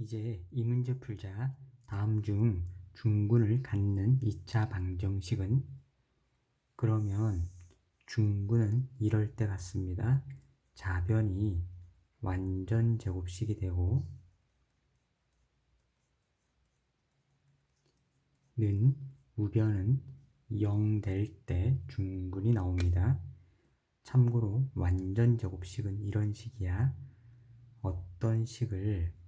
이제 이 문제 풀자. 다음 중 중군을 갖는 2차 방정식은 그러면 중군은 이럴 때 같습니다. 자변이 완전 제곱식이 되고 는 우변은 0 될 때 중군이 나옵니다. 참고로 완전 제곱식은 이런 식이야. 어떤 식을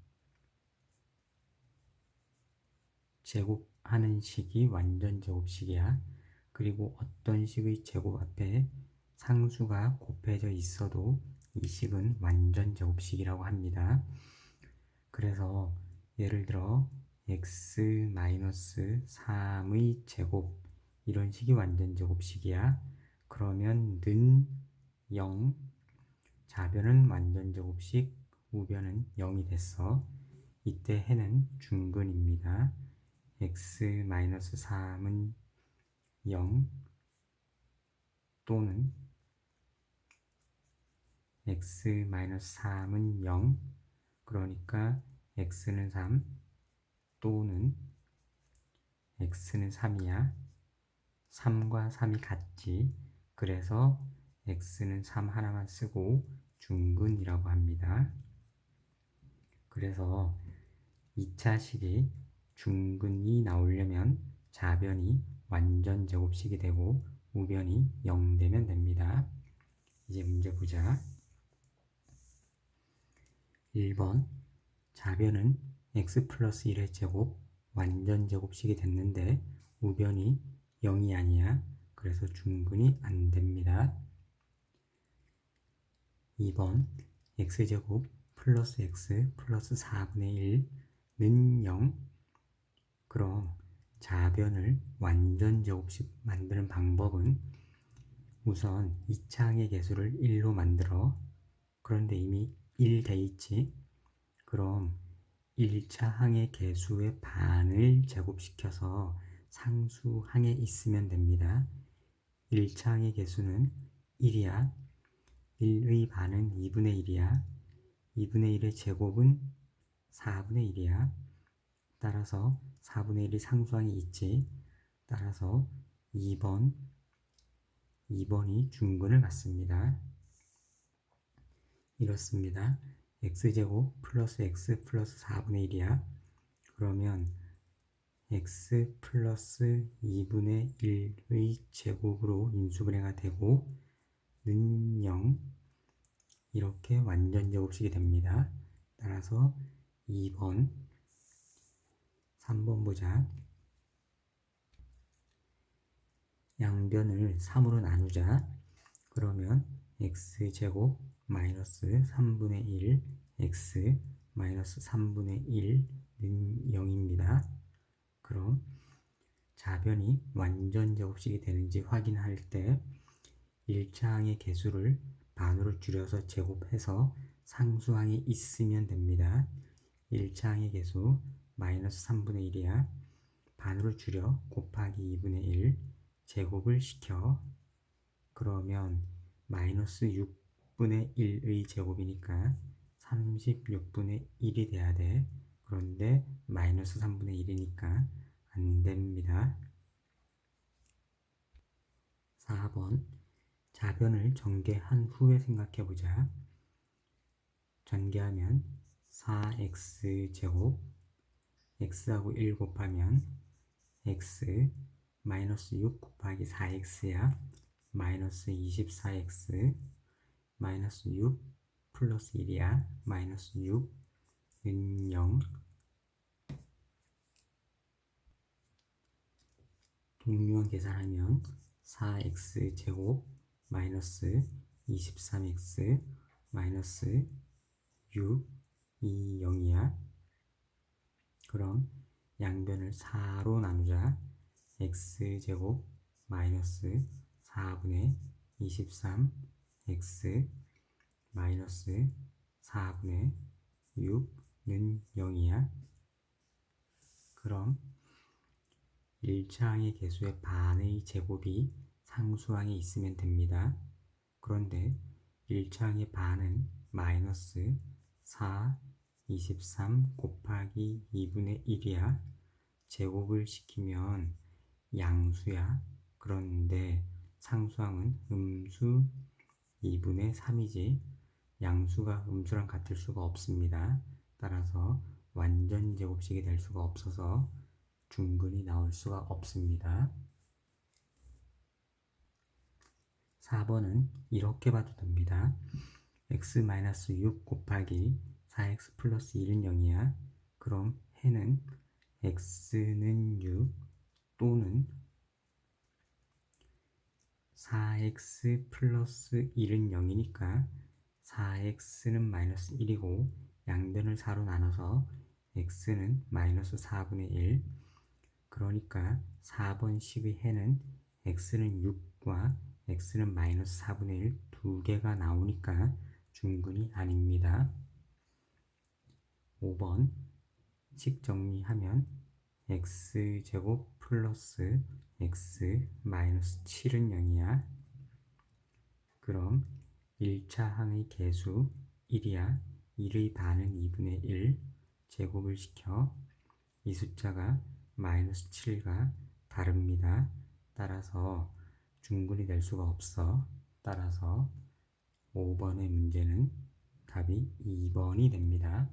제곱하는 식이 완전 제곱식이야. 그리고 어떤 식의 제곱 앞에 상수가 곱해져 있어도 이 식은 완전 제곱식이라고 합니다. 그래서 예를 들어 x-3의 제곱 이런 식이 완전 제곱식이야. 그러면 는 0, 좌변은 완전 제곱식, 우변은 0이 됐어. 이때 해는 중근입니다. X-3은 0 또는 x-3은 0 그러니까 x는 3 또는 x는 3이야. 3과 3이 같지. 그래서 x는 3 하나만 쓰고 중근이라고 합니다. 그래서 2차식이 중근이 나오려면 좌변이 완전 제곱식이 되고 우변이 0 되면 됩니다. 이제 문제 보자. 1번 좌변은 x 플러스 1의 제곱 완전 제곱식이 됐는데 우변이 0이 아니야. 그래서 중근이 안 됩니다. 2번 x제곱 플러스 x 플러스 4분의 1는 0 그럼 좌변을 완전 제곱식 만드는 방법은 우선 2차항의 개수를 1로 만들어. 그런데 이미 1 돼 있지. 그럼 1차 항의 개수의 반을 제곱시켜서 상수 항에 있으면 됩니다. 1차 항의 개수는 1이야. 1의 반은 2분의 1이야. 2분의 1의 제곱은 4분의 1이야 따라서 4분의 1이 상수항이 있지. 따라서 2번, 2번이 중근을 갖습니다. 이렇습니다. x제곱 플러스 x 플러스 4분의 1이야. 그러면 x 플러스 2분의 1의 제곱으로 인수분해가 되고 는 0 이렇게 완전 제곱식이 됩니다. 따라서 2번 3번 보자. 양변을 3으로 나누자. 그러면 x제곱 마이너스 3분의 1 x 마이너스 3분의 1는 0입니다. 그럼 좌변이 완전 제곱식이 되는지 확인할 때 1차항의 개수를 반으로 줄여서 제곱해서 상수항이 있으면 됩니다. 1차항의 개수 마이너스 3분의 1이야. 반으로 줄여 곱하기 2분의 1 제곱을 시켜 그러면 마이너스 6분의 1의 제곱이니까 36분의 1이 돼야 돼. 그런데 마이너스 3분의 1이니까 안 됩니다. 4번 자변을 전개한 후에 생각해 보자. 전개하면 4x제곱 x하고 1 곱하면 x 마이너스 6 곱하기 4x야 마이너스 24x 마이너스 6 플러스 1이야 마이너스 6은 0 동류원 계산하면 4x 제곱 마이너스 23x 마이너스 6이 0이야 그럼 양변을 4로 나누자. x제곱 마이너스 4분의 23 x 마이너스 4분의 6는 0이야. 그럼 1차항의 개수의 반의 제곱이 상수항에 있으면 됩니다. 그런데 1차항의 반은 마이너스 4, 23 곱하기 2분의 1이야. 제곱을 시키면 양수야. 그런데 상수항은 음수 2분의 3이지. 양수가 음수랑 같을 수가 없습니다. 따라서 완전 제곱식이 될 수가 없어서 중근이 나올 수가 없습니다. 4번은 이렇게 봐도 됩니다. x-6 곱하기 4x 플러스 1은 0이야. 그럼 해는 x는 6 또는 4x 플러스 1은 0이니까 4x는 마이너스 1이고 양변을 4로 나눠서 x는 마이너스 4분의 1 그러니까 4번 식의 해는 x는 6과 x는 마이너스 4분의 1 두 개가 나오니까 중근이 아닙니다. 5번 식 정리하면 x제곱 플러스 x 마이너스 7은 0이야. 그럼 1차 항의 개수 1이야. 1의 반은 2분의 1 제곱을 시켜 이 숫자가 마이너스 7과 다릅니다. 따라서 중근이 될 수가 없어. 따라서 5번의 문제는 답이 2번이 됩니다.